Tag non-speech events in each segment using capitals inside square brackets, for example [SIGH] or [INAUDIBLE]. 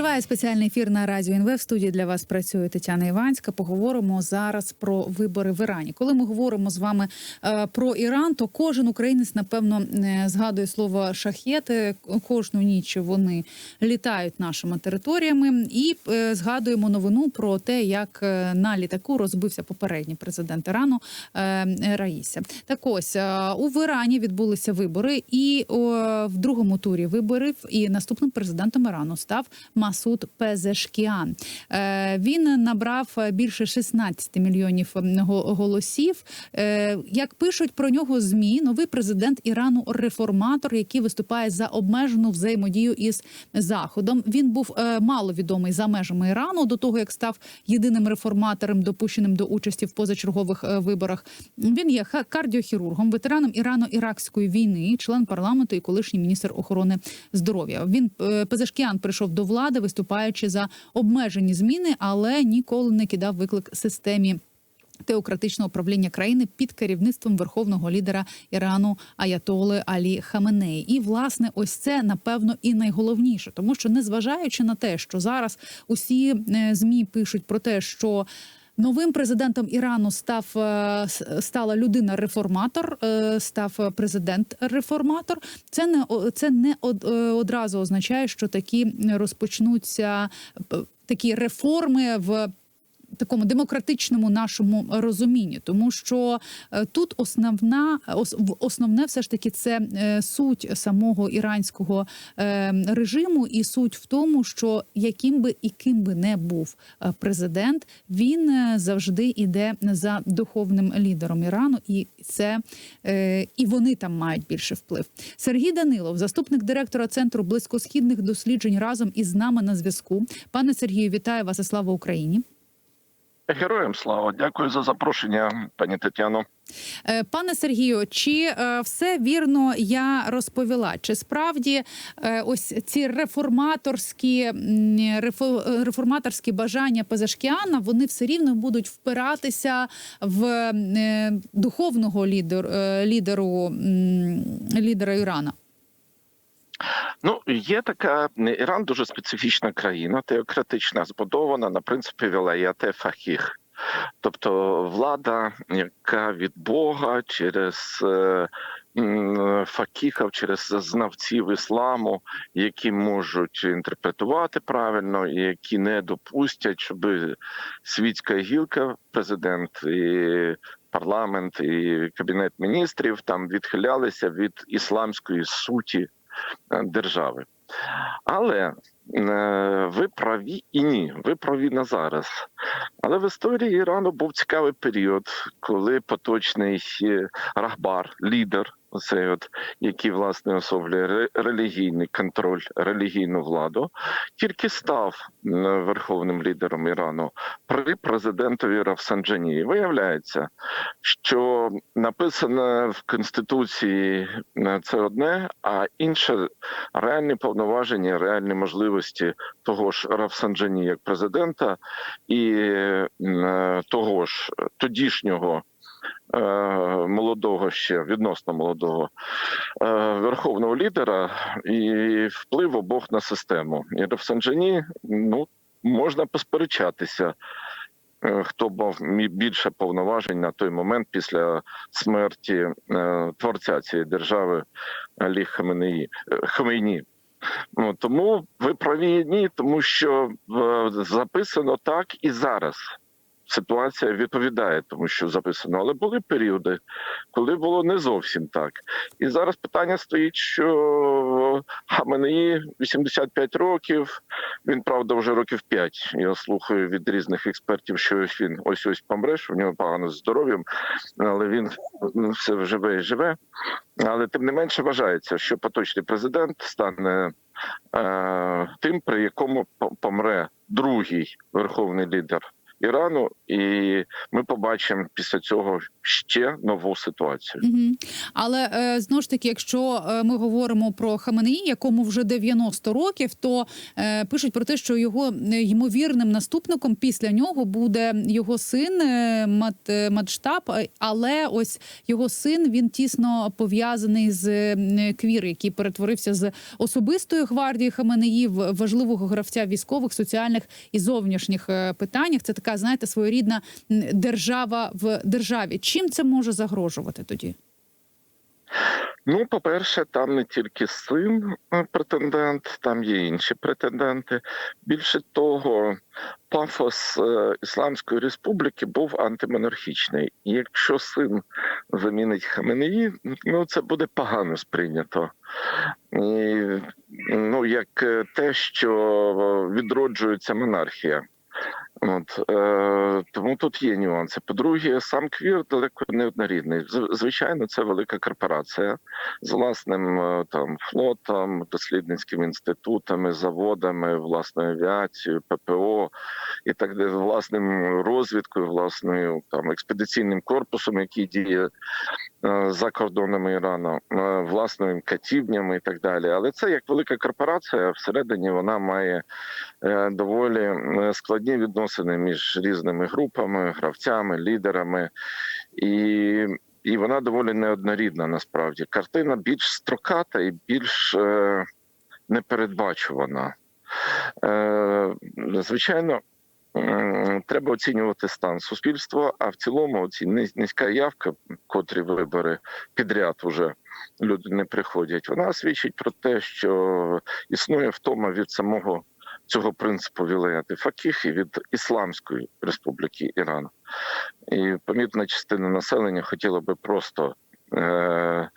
Триває спеціальний ефір на радіо НВ. В студії для вас працює Тетяна Іванська. Поговоримо зараз про вибори в Ірані. Коли ми говоримо з вами е, про Іран, то кожен українець напевно е, згадує слово шахети. Кожну ніч вони літають нашими територіями, і е, згадуємо новину про те, як е, на літаку розбився попередній президент Ірану е, Раїся. Так ось е, у Ірані відбулися вибори, і в другому турі виборів і наступним президентом Ірану став Масуд Пезешкіан. Е, Він набрав більше 16 мільйонів го- голосів. Е, Як пишуть про нього змі, новий президент Ірану реформатор, який виступає за обмежену взаємодію із заходом. Він був е, мало відомий за межами Ірану до того, як став єдиним реформатором, допущеним до участі в позачергових е, виборах. Він є кардіохірургом, ветераном Ірано-Іракської війни, член парламенту і колишній міністр охорони здоров'я. Він е, Пезешкіан прийшов до влади, виступаючи за обмежені зміни, але ніколи не кидав виклик системі. Теократичного управління країни під керівництвом верховного лідера Ірану Аятоли Алі Хаменеї. І власне, ось це напевно і найголовніше, тому що незважаючи на те, що зараз усі е, змі пишуть про те, що Новим президентом Ірану став е, стала людина-реформатор, е, став президент-реформатор. Це не це не е, одразу означає, що такі розпочнуться е, такі реформи в такому демократичному нашому розумінні, тому що е, тут основна ос- основне все ж таки це е, суть самого іранського е, режиму, і суть в тому, що яким би і ким би не був президент, він завжди йде за духовним лідером Ірану, і це і вони там мають більше вплив. Сергій Данилов, заступник директора центру близькосхідних досліджень, разом із нами на зв'язку. Пане Сергію, вітаю вас і слава Україні. Героям слава, дякую за запрошення, пані Тетяно. Е, Пане Сергію, чи е, все вірно я розповіла? Чи справді е, ось ці реформаторські реформаторські бажання Пезашкіана вони все рівно будуть впиратися в духовного лідер, лідеру лідера Ірана? Ну є така Іран дуже специфічна країна, теократична, збудована на принципі вілаяте фахіх. Тобто влада, яка від Бога через е, факіхів, через знавців ісламу, які можуть інтерпретувати правильно, і які не допустять, щоб світська гілка, президент і парламент і кабінет міністрів там відхилялися від ісламської суті держави. Але ви праві і ні, ви праві на зараз. Але в історії Ірану був цікавий період, коли поточний е, Рахбар, лідер, оцей от, який власне особлює релігійний контроль, релігійну владу, тільки став е, верховним лідером Ірану при президентові Рафсанджані. Виявляється, що написане в конституції е, це одне, а інше реальні повноваження, реальні можливості того ж Рафсанджані як президента і е, того ж тодішнього. е, Молодого ще відносно молодого е, верховного лідера і вплив обох на систему. І Рафсанджані, ну можна посперечатися, хто мав більше повноважень на той момент після смерті творця цієї держави Алі Хаменеї Хамейні. Ну тому ви праві ні, тому що е, записано так і зараз. Ситуація відповідає тому, що записано, але були періоди, коли було не зовсім так. І зараз питання стоїть, що Хаменеї 85 років. Він правда вже років 5. Я слухаю від різних експертів, що він ось ось помре, що в нього погано з здоров'ям, але він ну, все живе і живе. Але тим не менше вважається, що поточний президент стане е, тим, при якому помре другий верховний лідер Ірану, і ми побачимо після цього ще нову ситуацію. Угу. Але е, знову ж таки, якщо е, ми говоримо про Хаменеї, якому вже 90 років, то е, пишуть про те, що його е, ймовірним наступником після нього буде його син е, Мат, е, Матштаб. Але ось його син він тісно пов'язаний з е, Квір, який перетворився з особистої гвардії Хаменеї в важливого гравця військових, соціальних і зовнішніх питаннях. Це така, знаєте, своєрідна держава в державі. Чим це може загрожувати тоді? Ну, по-перше, там не тільки син е, претендент, там є інші претенденти. Більше того, пафос е, Ісламської республіки був антимонархічний. І якщо син замінить Хаменеї, ну це буде погано сприйнято. І, ну, як е, те, що відроджується монархія. От, е, тому тут є нюанси. По-друге, сам квір далеко не однорідний. Звичайно, це велика корпорація з власним е, там флотом, дослідницькими інститутами, заводами, власною авіацією, ППО і так далі, власним розвідкою, власною там експедиційним корпусом, який діє е, за кордонами Ірану, е, власними катівнями і так далі. Але це як велика корпорація, всередині вона має е, доволі е, складні відносини між різними групами, гравцями, лідерами, і, і вона доволі неоднорідна насправді. Картина більш строката і більш е, непередбачувана. Е, звичайно. Треба оцінювати стан суспільства, а в цілому ці низька явка, котрі вибори підряд уже люди не приходять. Вона свідчить про те, що існує втома від самого цього принципу вілаяти факіх і від Ісламської Республіки Іран. І помітна частина населення хотіла би просто е-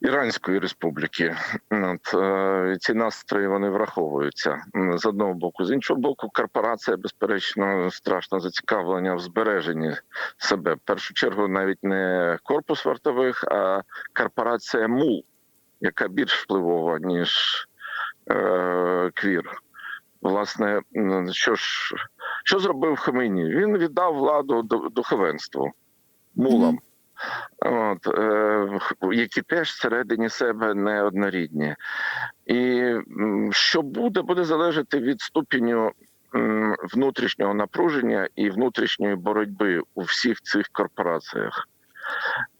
Іранської республіки. От, е- ці настрої вони враховуються з одного боку. З іншого боку, корпорація, безперечно, страшно зацікавлення в збереженні себе. В першу чергу, навіть не корпус вартових, а корпорація МУЛ, яка більш впливова, ніж е- квір. Власне, що ж, що зробив Хомейні? Він віддав владу духовенству мулам, от, е, які теж всередині себе неоднорідні. І що буде, буде залежати від ступеню внутрішнього напруження і внутрішньої боротьби у всіх цих корпораціях.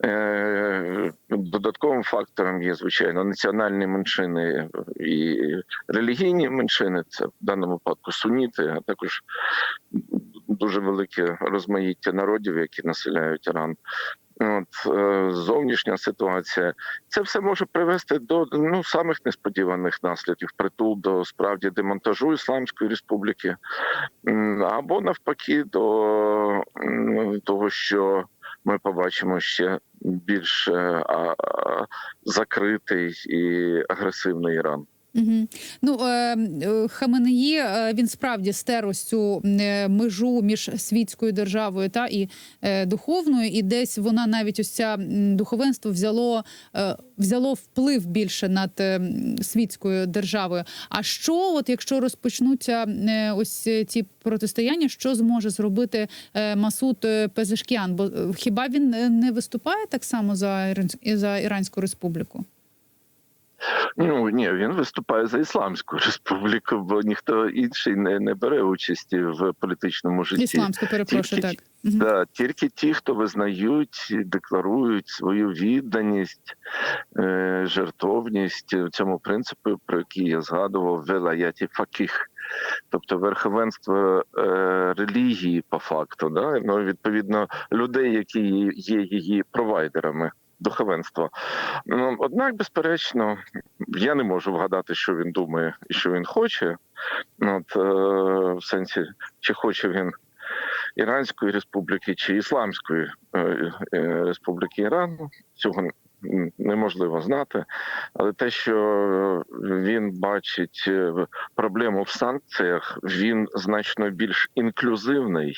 Е, Додатковим фактором є, звичайно, національні меншини і релігійні меншини, це в даному випадку суніти, а також дуже велике розмаїття народів, які населяють Іран. От е, зовнішня ситуація, це все може привести до ну самих несподіваних наслідків. Притул до справді демонтажу Ісламської республіки, або навпаки, до того, що ми побачимо ще більш закритий і агресивний Іран. Угу. Ну е, е, Хаменеї е, він справді стер ось цю межу між світською державою та і духовною, і десь вона навіть ось ця духовенство взяло взяло вплив більше над світською державою. А що, от якщо розпочнуться ось ці протистояння, що зможе зробити Масуд Пезешкіан? Бо хіба він не виступає так само за за Іранську республіку? Ну ні, він виступає за Ісламську республіку, бо ніхто інший не, не бере участі в політичному житті. Ісламську, перепрошую, Тільки- так. Да, тільки ті, хто визнають, декларують свою відданість, е, жертовність цьому принципу, про який я згадував, велаяті факіх, тобто верховенство е, релігії по факту, да? ну, відповідно людей, які є її провайдерами. Духовенства. Ну, однак, безперечно, я не можу вгадати, що він думає і що він хоче. От, е, в сенсі, чи хоче він Іранської республіки чи Ісламської е, е, республіки Ірану. Цього неможливо знати. Але те, що він бачить проблему в санкціях, він значно більш інклюзивний.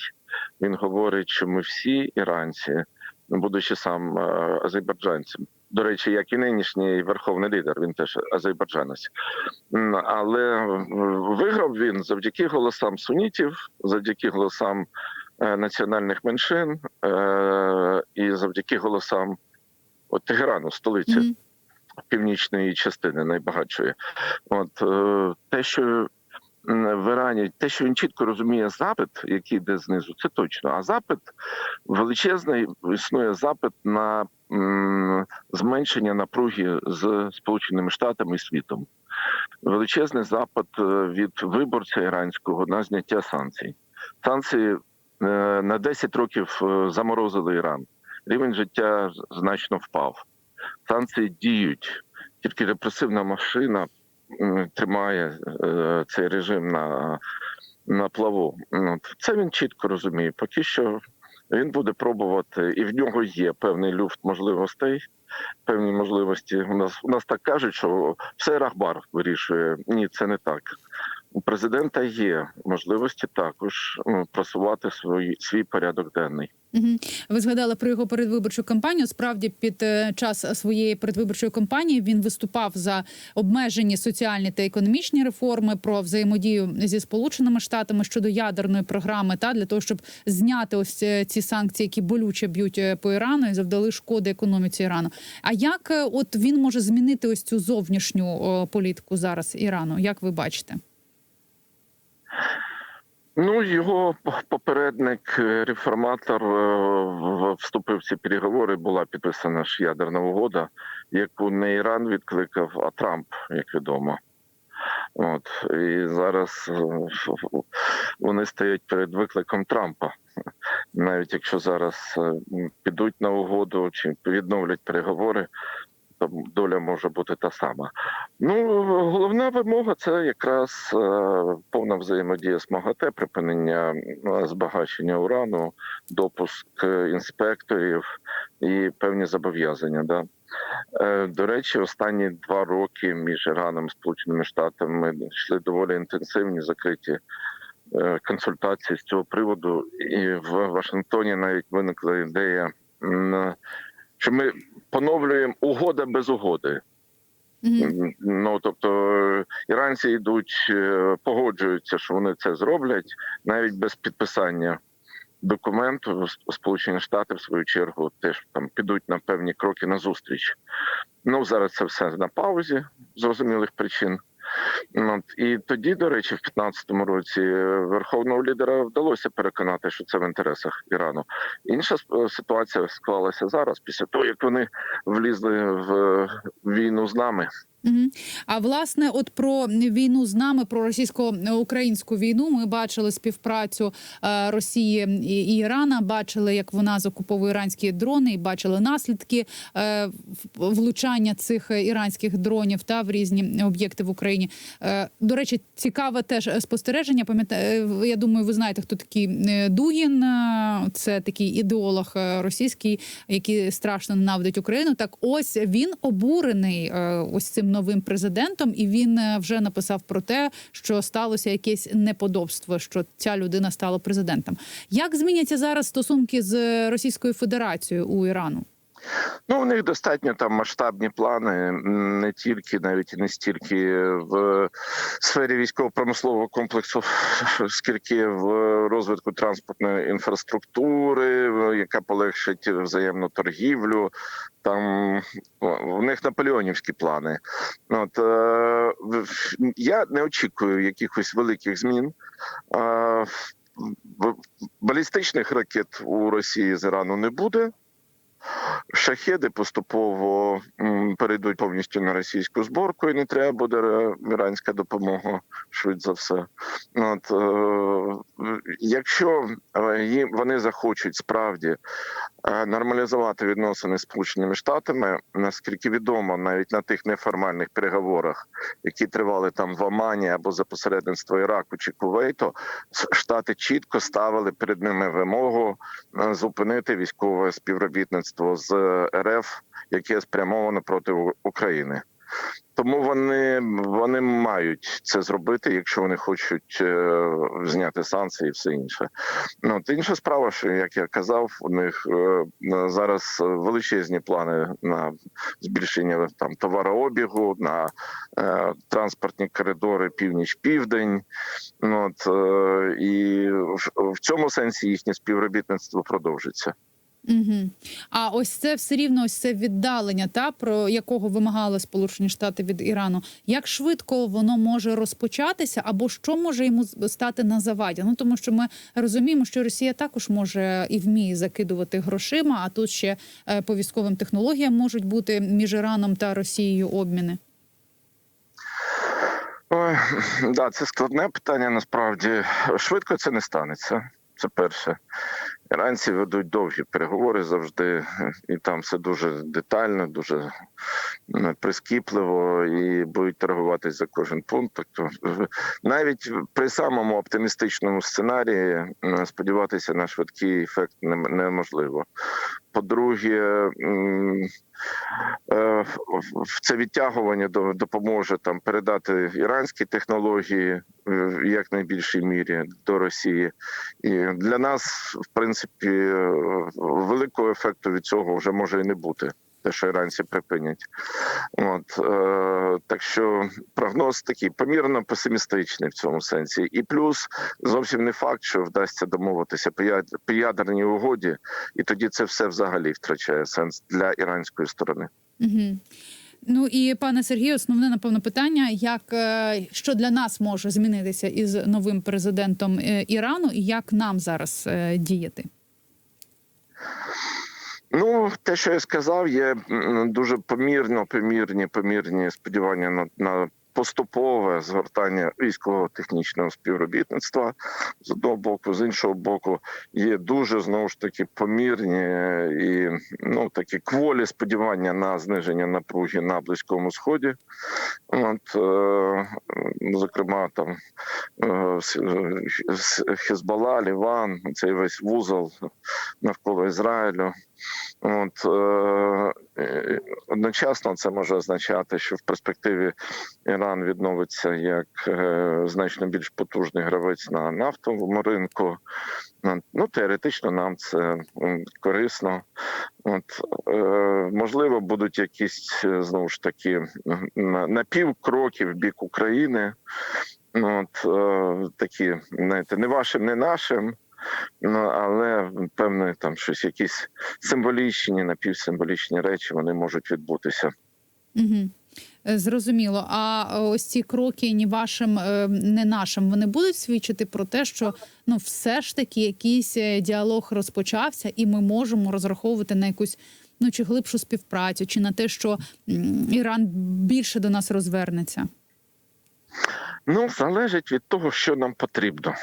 Він говорить, що ми всі іранці, ну, будучи сам е, азербайджанцем, До речі, як і нинішній верховний лідер, він теж азербайджанець. Але е, виграв він завдяки голосам сунітів, завдяки голосам е, національних меншин і завдяки голосам от, Тегерану, столиці Мгм. північної частини найбагатшої. От те, що в Ірані, те, що він чітко розуміє запит, який йде знизу, це точно. А запит величезний існує запит на зменшення напруги з Сполученими Штатами і світом. Величезний запит е, від виборця іранського на зняття санкцій. Санкції е, на 10 років е, заморозили Іран. Рівень життя значно впав санкції діють. Тільки репресивна машина тримає е, цей режим на, на плаву. Ну, Це він чітко розуміє. Поки що він буде пробувати, і в нього є певний люфт можливостей. Певні можливості у нас у нас так кажуть, що все Рахбар вирішує. Ні, це не так. У президента є можливості також ну, просувати свій, свій порядок денний. Ви згадали про його передвиборчу кампанію. Справді, під е, час своєї передвиборчої кампанії він виступав за обмежені соціальні та економічні реформи, про взаємодію зі сполученими штатами щодо ядерної програми, та для того, щоб зняти ось е, ці санкції, які болюче б'ють е, по Ірану і завдали шкоди економіці Ірану. А як от він може змінити ось цю зовнішню політику зараз Ірану? Як ви бачите? Ну, його попередник, е, реформатор, е, вступив в ці переговори. Була підписана ж ядерна угода, яку не Іран відкликав, а Трамп, як відомо. От і зараз е, вони стоять перед викликом Трампа. Навіть якщо зараз підуть на угоду чи відновлять переговори, то доля може бути та сама. Ну, головна вимога це якраз е, повна взаємодія з МАГАТЕ, припинення е, збагачення урану, допуск е, інспекторів і певні зобов'язання. Да. До речі, останні два роки між Іраном і Сполученими Штатами йшли доволі інтенсивні закриті консультації з цього приводу, і в Вашингтоні навіть виникла ідея, що ми поновлюємо угода без угоди. Мгм. Ну тобто е, іранці йдуть, е, погоджуються, що вони це зроблять навіть без підписання документу. Сполучені Штати в свою чергу теж там підуть на певні кроки на зустріч. Ну зараз це все на паузі з зрозумілих причин. Ну, і тоді, до речі, в 15-му році е, верховного лідера вдалося переконати, що це в інтересах Ірану. Інша ситуація склалася зараз, після того як вони влізли в е, війну з нами. Мгм. А власне, от про війну з нами, про російсько-українську війну, ми бачили співпрацю е, Росії і Ірана. Бачили, як вона закуповує іранські дрони, і бачили наслідки е, влучання цих іранських дронів та в різні об'єкти в Україні. Е, До речі, цікаве теж спостереження. Пам'ятаю, е, я думаю, ви знаєте, хто такий е, Дугін. Е, Це такий ідеолог російський, який страшно ненавидить Україну. Так, ось він обурений ось цим новим президентом, і він е, вже написав про те, що сталося якесь неподобство, що ця людина стала президентом. Як зміняться зараз стосунки з Російською Федерацією у Ірану? Ну, у них достатньо там масштабні плани, не тільки, навіть не стільки в сфері військово-промислового комплексу, [LAUGHS] скільки в розвитку транспортної інфраструктури, яка полегшить взаємну торгівлю. Там в них наполеонівські плани. От, е, я не очікую якихось великих змін. Е, балістичних ракет у Росії з Ірану не буде. Шахеди поступово перейдуть повністю на російську зборку, і не треба буде іранська допомога швидше за все. От, е, якщо е, вони захочуть справді нормалізувати відносини з Сполученими Штатами, наскільки відомо, навіть на тих неформальних переговорах, які тривали там в Омані або за посередництво Іраку чи Кувейту, Штати чітко ставили перед ними вимогу е, зупинити військове співробітництво з РФ, яке спрямовано проти України. Тому вони, вони мають це зробити, якщо вони хочуть е, зняти санкції і все інше. Ну от інша справа, що як я казав, у них е, зараз величезні плани на збільшення там товарообігу, на е, транспортні коридори північ-південь. Ну, от, е, і в, в цьому сенсі їхнє співробітництво продовжиться. Угу. А ось це все рівно ось це віддалення, та про якого вимагали Сполучені Штати від Ірану. Як швидко воно може розпочатися, або що може йому стати на заваді? Ну тому що ми розуміємо, що Росія також може і вміє закидувати грошима. А тут ще е, по військовим технологіям можуть бути між Іраном та Росією обміни. Ой, да, це складне питання. Насправді швидко це не станеться. Це перше. Іранці ведуть довгі переговори завжди, і там все дуже детально, дуже прискіпливо і будуть торгуватись за кожен пункт. Тобто е, навіть при самому оптимістичному сценарії сподіватися на швидкий ефект неможливо. По-друге, е, це відтягування до- допоможе там передати іранські технології е, в якнайбільшій мірі до Росії. І для нас, в принципі, е, великого ефекту від цього вже може і не бути. Те, що іранці припинять, от е, так що прогноз такий помірно песимістичний в цьому сенсі, і плюс зовсім не факт, що вдасться домовитися по ядерній угоді, і тоді це все взагалі втрачає сенс для іранської сторони. Угу. Ну і пане Сергію, основне напевно питання: як е, що для нас може змінитися із новим президентом е, Ірану, і як нам зараз е, діяти? Ну, те, що я сказав, є дуже помірно, помірні, помірні сподівання на, на поступове згортання військово-технічного співробітництва з одного боку, з іншого боку, є дуже знову ж таки помірні і ну такі кволі сподівання на зниження напруги на близькому сході. От е, зокрема, там е, с- с- Ліван, цей весь вузол навколо Ізраїлю. От е, е, одночасно це може означати, що в перспективі Іран відновиться як е, значно більш потужний гравець на нафтовому ринку. Ну, теоретично нам це корисно. От е, можливо, будуть якісь е, знову ж таки на- напівкроки в бік України. От е, такі, знаєте, не вашим, не нашим. Ну, але певне, там щось, якісь символічні, напівсимволічні речі вони можуть відбутися. Угу. Зрозуміло. А ось ці кроки ні вашим, не нашим, вони будуть свідчити про те, що ну все ж таки якийсь е, діалог розпочався, і ми можемо розраховувати на якусь ну чи глибшу співпрацю, чи на те, що Іран більше до нас розвернеться. Ну, залежить від того, що нам потрібно.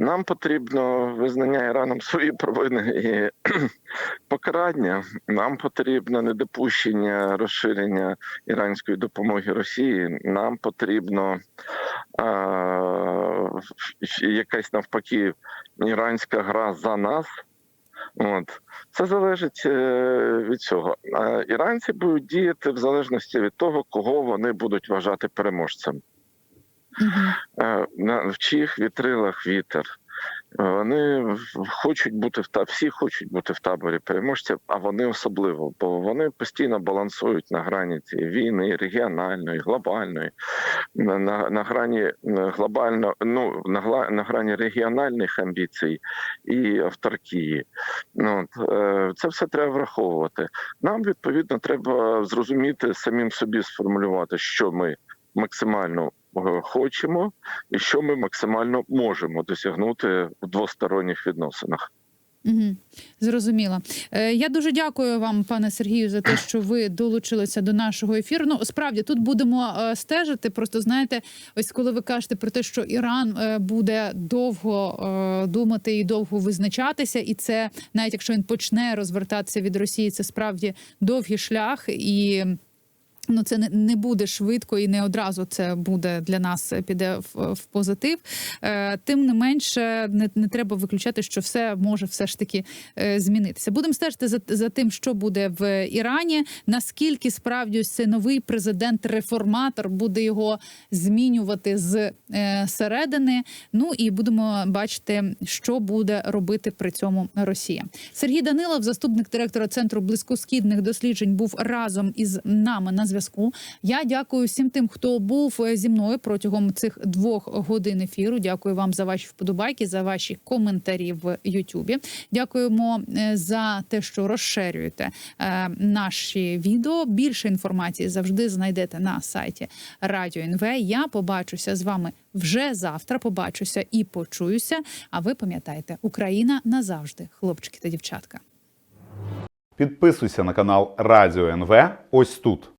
Нам потрібно визнання Іраном своєї провини і [CLEARS THROAT] покарання. Нам потрібно недопущення розширення іранської допомоги Росії. Нам потрібно а, якась навпаки іранська гра за нас. От це залежить е, від цього. Іранці будуть діяти в залежності від того, кого вони будуть вважати переможцем. Угу. На в чих вітрилах вітер. Вони хочуть бути в та всі хочуть бути в таборі переможців, а вони особливо, бо вони постійно балансують на грані цієї війни, регіональної, глобальної, на, на, на грані глобально, ну на, на грані регіональних амбіцій і авторкії. Ну, е, це все треба враховувати. Нам відповідно треба зрозуміти самим собі сформулювати, що ми максимально хочемо, і що ми максимально можемо досягнути в двосторонніх відносинах. Угу. Зрозуміло. Е, я дуже дякую вам, пане Сергію, за те, що ви долучилися до нашого ефіру. Ну справді тут будемо е, стежити. Просто знаєте, ось коли ви кажете про те, що Іран е, буде довго е, думати і довго визначатися, і це навіть якщо він почне розвертатися від Росії, це справді довгий шлях і. Ну, це не, буде швидко і не одразу це буде для нас е, піде в, в позитив. Е, тим не менше, не, не треба виключати, що все може все ж таки е, змінитися. Будемо стежити за, за тим, що буде в Ірані. Наскільки справді цей новий президент-реформатор буде його змінювати з е, середини. Ну і будемо бачити, що буде робити при цьому Росія. Сергій Данилов, заступник директора центру близькосхідних досліджень, був разом із нами на зв'язку. Я дякую всім тим, хто був е, зі мною протягом цих двох годин ефіру. Дякую вам за ваші вподобайки, за ваші коментарі в Ютубі. Дякуємо е, за те, що розширюєте е, наші відео. Більше інформації завжди знайдете на сайті Радіо НВ. Я побачуся з вами вже завтра. Побачуся і почуюся. А ви пам'ятайте, Україна назавжди, хлопчики та дівчатка. Підписуйся на канал Радіо НВ ось тут.